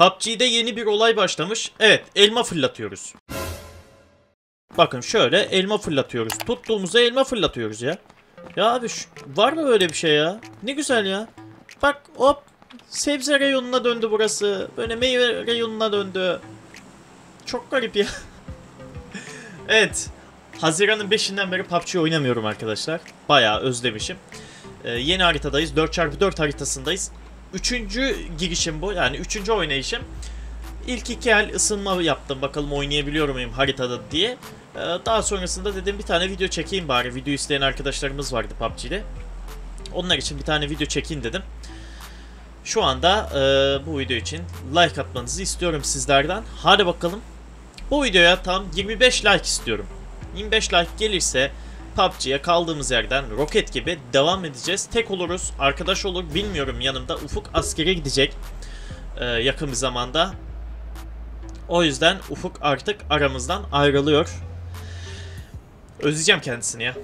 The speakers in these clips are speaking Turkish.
PUBG'de yeni bir olay başlamış. Evet, elma fırlatıyoruz. Bakın şöyle elma fırlatıyoruz. Tuttuğumuzda elma fırlatıyoruz ya. Ya abi var mı böyle bir şey ya? Ne güzel ya. Bak hop sebze reyonuna döndü burası. Böyle meyve reyonuna döndü. Çok garip ya. evet. Haziran'ın 5'inden beri PUBG oynamıyorum arkadaşlar. Bayağı özlemişim. Ee, yeni haritadayız. 4x4 haritasındayız. Üçüncü girişim bu. Yani üçüncü oynayışım. İlk iki el ısınma yaptım. Bakalım oynayabiliyor muyum haritada diye. Ee, daha sonrasında dedim bir tane video çekeyim bari. Video isteyen arkadaşlarımız vardı PUBG'de. Onlar için bir tane video çekeyim dedim. Şu anda e, bu video için like atmanızı istiyorum sizlerden. Hadi bakalım. Bu videoya tam 25 like istiyorum. 25 like gelirse PUBG'ye kaldığımız yerden roket gibi devam edeceğiz. Tek oluruz, arkadaş olur bilmiyorum yanımda. Ufuk askere gidecek e, yakın bir zamanda. O yüzden Ufuk artık aramızdan ayrılıyor. Özleyeceğim kendisini ya.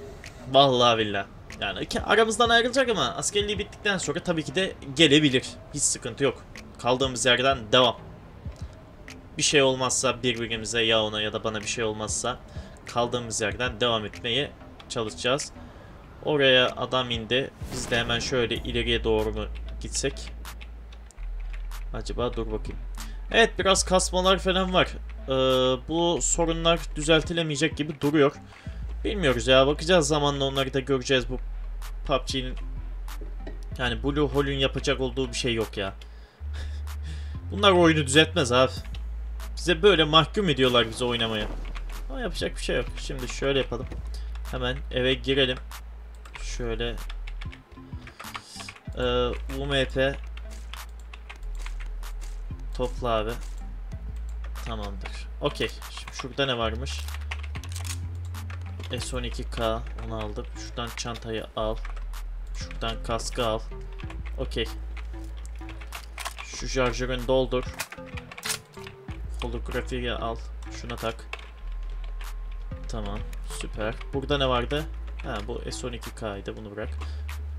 Vallahi billah. Yani iki- aramızdan ayrılacak ama askerliği bittikten sonra tabii ki de gelebilir. Hiç sıkıntı yok. Kaldığımız yerden devam. Bir şey olmazsa birbirimize ya ona ya da bana bir şey olmazsa kaldığımız yerden devam etmeye çalışacağız. Oraya adam indi. Biz de hemen şöyle ileriye doğru mu gitsek? Acaba dur bakayım. Evet biraz kasmalar falan var. Ee, bu sorunlar düzeltilemeyecek gibi duruyor. Bilmiyoruz ya bakacağız zamanla onları da göreceğiz bu PUBG'nin yani Blue Hole'ün yapacak olduğu bir şey yok ya. Bunlar oyunu düzeltmez abi. Bize böyle mahkum ediyorlar bize oynamaya. Ama yapacak bir şey yok. Şimdi şöyle yapalım. Hemen eve girelim. Şöyle ee, UMP Topla abi. Tamamdır. Okey. Şimdi şurada ne varmış? S12K onu aldık. Şuradan çantayı al. Şuradan kaskı al. Okey. Şu şarjörünü doldur. Holografiyi al. Şuna tak. Tamam. Süper. Burada ne vardı? Ha bu S12K'ydı. Bunu bırak.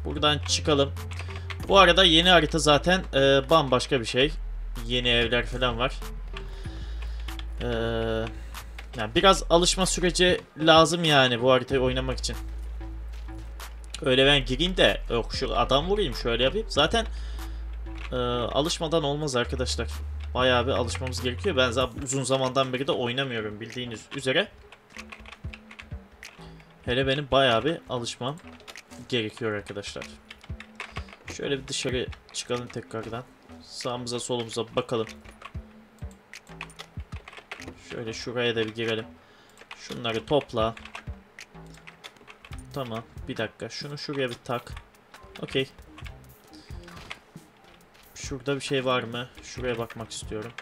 Buradan çıkalım. Bu arada yeni harita zaten e, bambaşka bir şey. Yeni evler falan var. Ee, yani biraz alışma süreci lazım yani bu haritayı oynamak için. Öyle ben gireyim de yok şu adam vurayım şöyle yapayım. Zaten e, alışmadan olmaz arkadaşlar. Bayağı bir alışmamız gerekiyor. Ben zaten uzun zamandan beri de oynamıyorum bildiğiniz üzere. Hele benim bayağı bir alışmam gerekiyor arkadaşlar. Şöyle bir dışarı çıkalım tekrardan. Sağımıza solumuza bakalım. Şöyle şuraya da bir girelim. Şunları topla. Tamam. Bir dakika. Şunu şuraya bir tak. Okey. Şurada bir şey var mı? Şuraya bakmak istiyorum.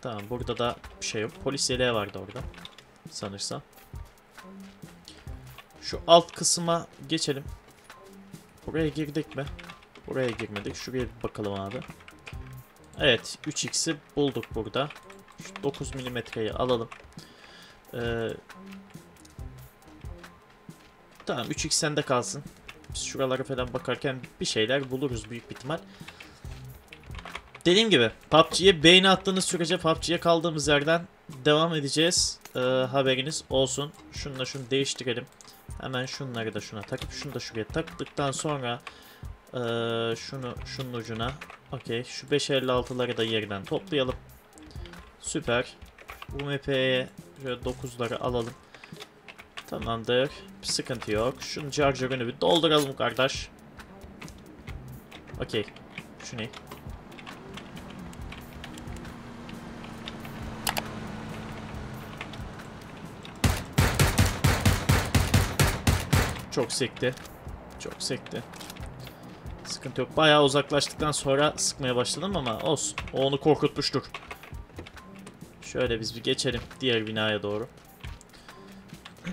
Tamam. Burada da bir şey yok. Polis yeleği vardı orada. Sanırsam. Şu alt kısma geçelim. Buraya girdik mi? Buraya girmedik. Şuraya bir bakalım abi. Evet 3x'i bulduk burada. Şu 9 milimetreyi alalım. Ee, tamam 3x sende kalsın. Biz şuralara falan bakarken bir şeyler buluruz büyük bir ihtimal. Dediğim gibi PUBG'ye beğeni attığınız sürece PUBG'ye kaldığımız yerden devam edeceğiz. Ee, haberiniz olsun. Şununla şunu değiştirelim. Hemen şunları da şuna takıp şunu da şuraya taktıktan sonra ee, şunu şunun ucuna. Okey. Şu 556'ları da yerden toplayalım. Süper. UMP'ye şöyle 9'ları alalım. Tamamdır. Bir sıkıntı yok. Şunun charger'ını bir dolduralım kardeş. Okey. Şu? Çok sekti. Çok sekti. Sıkıntı yok. Bayağı uzaklaştıktan sonra sıkmaya başladım ama olsun. O onu korkutmuştur. Şöyle biz bir geçelim diğer binaya doğru.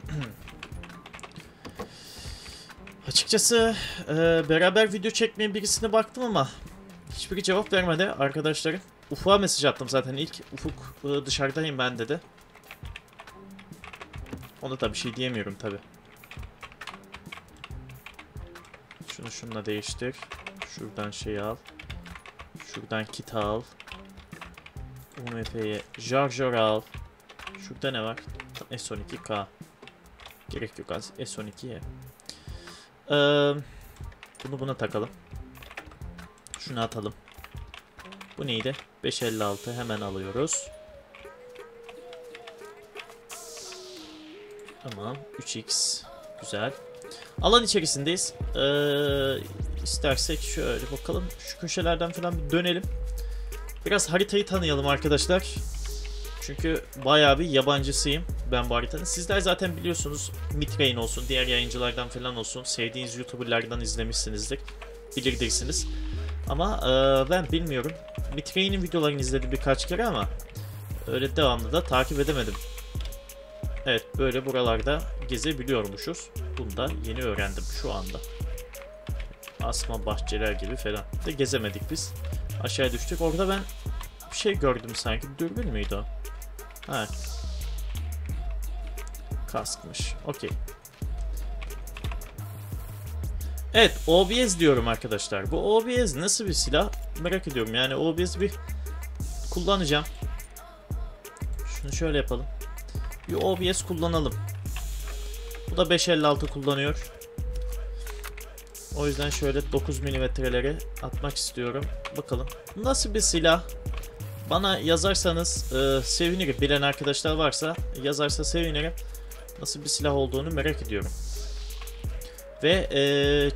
Açıkçası e, beraber video çekmeye birisine baktım ama hiçbiri cevap vermedi arkadaşlarım. Ufuk'a mesaj attım zaten ilk. Ufuk e, dışarıdayım ben dedi. Ona da bir şey diyemiyorum tabi. Şunu şununla değiştir. Şuradan şey al. Şuradan kit al. UMP'ye Jar Jar al. Şurada ne var? S12K. Gerek yok az. S12'ye. Ee, bunu buna takalım. Şunu atalım. Bu neydi? 556 hemen alıyoruz. Tamam. 3x. Güzel. Alan içerisindeyiz. Ee, istersek şöyle bakalım. Şu köşelerden falan bir dönelim. Biraz haritayı tanıyalım arkadaşlar. Çünkü bayağı bir yabancısıyım ben bu haritanın. Sizler zaten biliyorsunuz Mitrain olsun, diğer yayıncılardan falan olsun. Sevdiğiniz YouTuber'lardan izlemişsinizdir. Bilirdirsiniz. Ama e, ben bilmiyorum. Mitrain'in videolarını izledim birkaç kere ama öyle devamlı da takip edemedim. Evet böyle buralarda gezebiliyormuşuz. Bunu da yeni öğrendim şu anda. Asma bahçeler gibi falan. De gezemedik biz. Aşağıya düştük. Orada ben bir şey gördüm sanki. Dürbün müydü o? Ha. Kaskmış. Okey. Evet OBS diyorum arkadaşlar. Bu OBS nasıl bir silah merak ediyorum. Yani OBS bir kullanacağım. Şunu şöyle yapalım. Bir OBS kullanalım. Bu da 556 kullanıyor. O yüzden şöyle 9 milimetreleri atmak istiyorum. Bakalım. Nasıl bir silah? Bana yazarsanız e, sevinirim. Bilen arkadaşlar varsa yazarsa sevinirim. Nasıl bir silah olduğunu merak ediyorum. Ve e,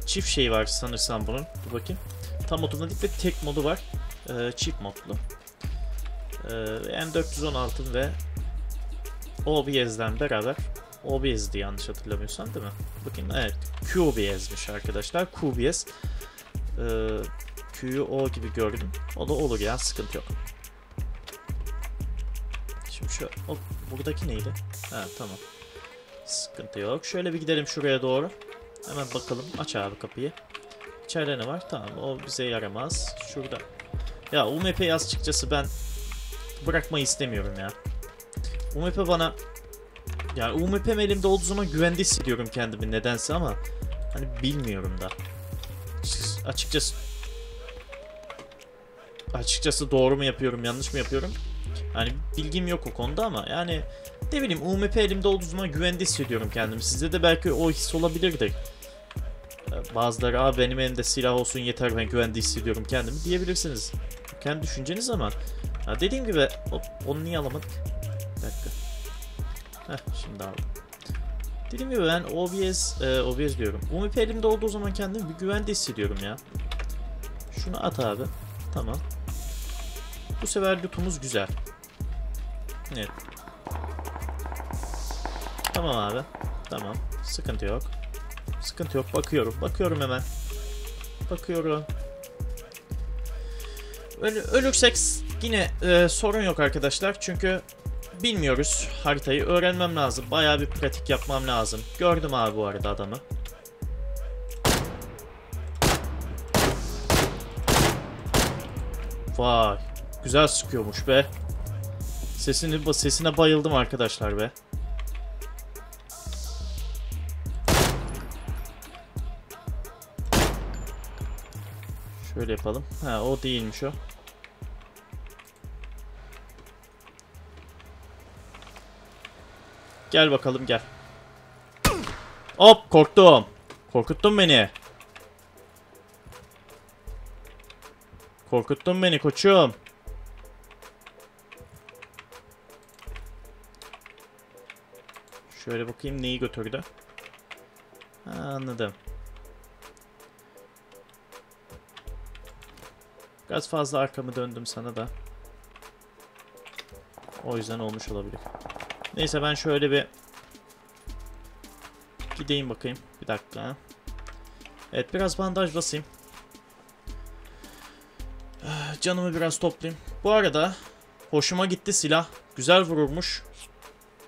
çift şey var sanırsam bunun. Dur bakayım. Tam otomatik ve tek modu var. E, çift modlu. E, M416 ve OBS'den beraber OBS'di yanlış hatırlamıyorsam değil mi? Bakayım evet QBS'miş arkadaşlar. QBS ee, Q'yu O gibi gördüm. O da olur ya sıkıntı yok. Şimdi şu o, buradaki neydi? Ha tamam. Sıkıntı yok. Şöyle bir gidelim şuraya doğru. Hemen bakalım. Aç abi kapıyı. İçeride ne var? Tamam o bize yaramaz. Şurada. Ya UMP'yi açıkçası ben bırakmayı istemiyorum ya. UMP bana yani UMP'm elimde olduğu zaman güvende hissediyorum kendimi nedense ama hani bilmiyorum da. Açıkçası açıkçası doğru mu yapıyorum yanlış mı yapıyorum? Hani bilgim yok o konuda ama yani ne bileyim UMP elimde olduğu zaman güvende hissediyorum kendimi. Sizde de belki o his olabilirdir. Bazıları Aa, benim elimde silah olsun yeter ben güvende hissediyorum kendimi diyebilirsiniz. Kendi düşünceniz ama ha, dediğim gibi onu niye alamadık? Dakika. Heh şimdi aldım. Dediğim gibi ben OBS, e, OBS diyorum. UMP elimde olduğu zaman kendimi bir güvende hissediyorum ya. Şunu at abi. Tamam. Bu sefer lootumuz güzel. Evet. Tamam abi. Tamam. Sıkıntı yok. Sıkıntı yok. Bakıyorum. Bakıyorum hemen. Bakıyorum. Öl ölürsek yine e, sorun yok arkadaşlar. Çünkü bilmiyoruz haritayı. Öğrenmem lazım. Bayağı bir pratik yapmam lazım. Gördüm abi bu arada adamı. Vay. Güzel sıkıyormuş be. Sesini sesine bayıldım arkadaşlar be. Şöyle yapalım. Ha o değilmiş o. Gel bakalım gel. Hop korktum. Korkuttun beni. Korkuttun beni koçum. Şöyle bakayım neyi götürdü. Ha, anladım. Biraz fazla arkamı döndüm sana da. O yüzden olmuş olabilir. Neyse ben şöyle bir gideyim bakayım. Bir dakika. Evet biraz bandaj basayım. Canımı biraz toplayayım. Bu arada hoşuma gitti silah. Güzel vururmuş.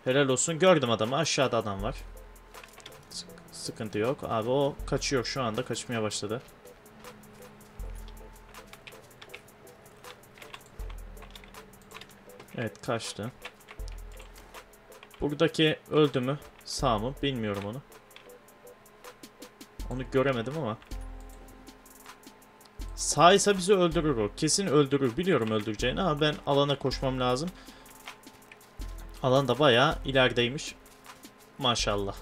Helal olsun. Gördüm adamı. Aşağıda adam var. Sıkıntı yok. Abi o kaçıyor şu anda. Kaçmaya başladı. Evet kaçtı. Buradaki öldü mü? Sağ mı? Bilmiyorum onu. Onu göremedim ama. Sağ bizi öldürür o. Kesin öldürür. Biliyorum öldüreceğini ama ben alana koşmam lazım. Alan da bayağı ilerideymiş. Maşallah.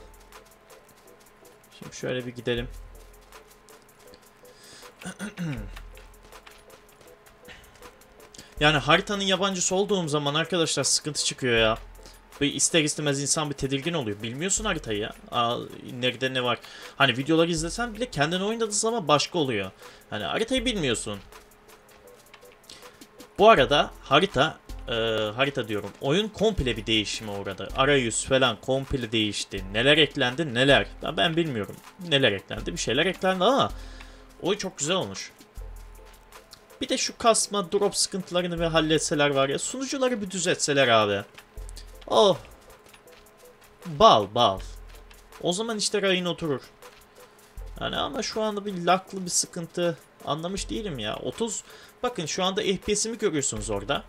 Şimdi şöyle bir gidelim. Yani haritanın yabancısı olduğum zaman arkadaşlar sıkıntı çıkıyor ya. Bir ister istemez insan bir tedirgin oluyor. Bilmiyorsun haritayı ya. Aa, nerede ne var. Hani videoları izlesen bile kendin oynadığın zaman başka oluyor. Hani haritayı bilmiyorsun. Bu arada harita e, harita diyorum. Oyun komple bir değişimi orada. Arayüz falan komple değişti. Neler eklendi neler. Ya ben bilmiyorum. Neler eklendi bir şeyler eklendi ama oyun çok güzel olmuş. Bir de şu kasma drop sıkıntılarını bir halletseler var ya. Sunucuları bir düzeltseler abi. Oh. Bal bal. O zaman işte rayın oturur. Yani ama şu anda bir laklı bir sıkıntı anlamış değilim ya. 30 bakın şu anda FPS'imi görüyorsunuz orada.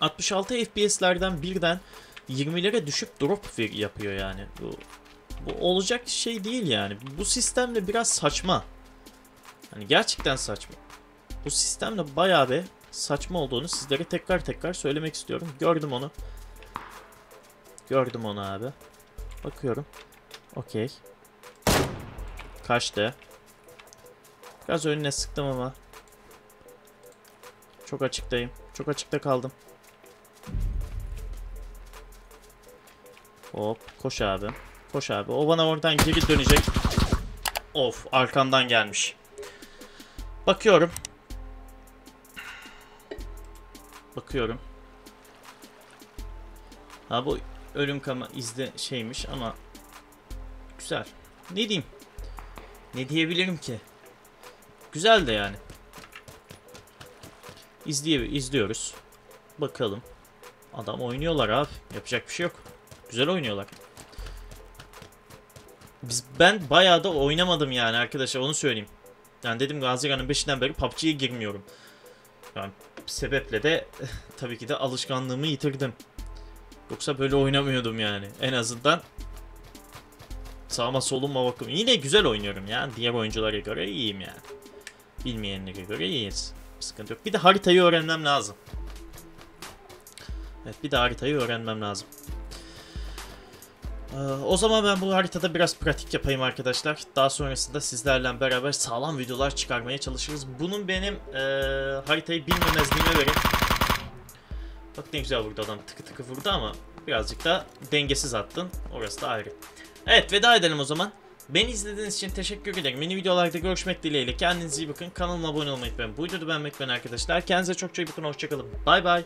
66 FPS'lerden birden 20'lere düşüp drop yapıyor yani. Bu, bu olacak şey değil yani. Bu sistemle biraz saçma. Hani gerçekten saçma. Bu sistemle bayağı bir saçma olduğunu sizlere tekrar tekrar söylemek istiyorum. Gördüm onu. Gördüm onu abi. Bakıyorum. Okey. Kaçtı. Biraz önüne sıktım ama. Çok açıktayım. Çok açıkta kaldım. Hop. Koş abi. Koş abi. O bana oradan geri dönecek. Of. Arkamdan gelmiş. Bakıyorum. Bakıyorum. Ha bu ölüm kama izle şeymiş ama güzel. Ne diyeyim? Ne diyebilirim ki? Güzel de yani. İzleye izliyoruz. Bakalım. Adam oynuyorlar abi. Yapacak bir şey yok. Güzel oynuyorlar. Biz ben bayağı da oynamadım yani arkadaşlar onu söyleyeyim. Yani dedim Haziran'ın 5'inden beri PUBG'ye girmiyorum. Yani sebeple de tabii ki de alışkanlığımı yitirdim. Yoksa böyle oynamıyordum yani. En azından sağıma soluma bakım. Yine güzel oynuyorum ya. Diğer oyunculara göre iyiyim yani. Bilmeyenlere göre iyiyiz. Sıkıntı yok. Bir de haritayı öğrenmem lazım. Evet bir de haritayı öğrenmem lazım. Ee, o zaman ben bu haritada biraz pratik yapayım arkadaşlar. Daha sonrasında sizlerle beraber sağlam videolar çıkarmaya çalışırız. Bunun benim e, haritayı bilmemezliğime verin. Bak ne güzel vurdu adam tıkı tıkı vurdu ama birazcık da dengesiz attın. Orası da ayrı. Evet veda edelim o zaman. Beni izlediğiniz için teşekkür ederim. Yeni videolarda görüşmek dileğiyle. Kendinize iyi bakın. Kanalıma abone olmayı unutmayın. Bu videoda beğenmek ben arkadaşlar. Kendinize çok çok iyi bakın. Hoşçakalın. Bay bay.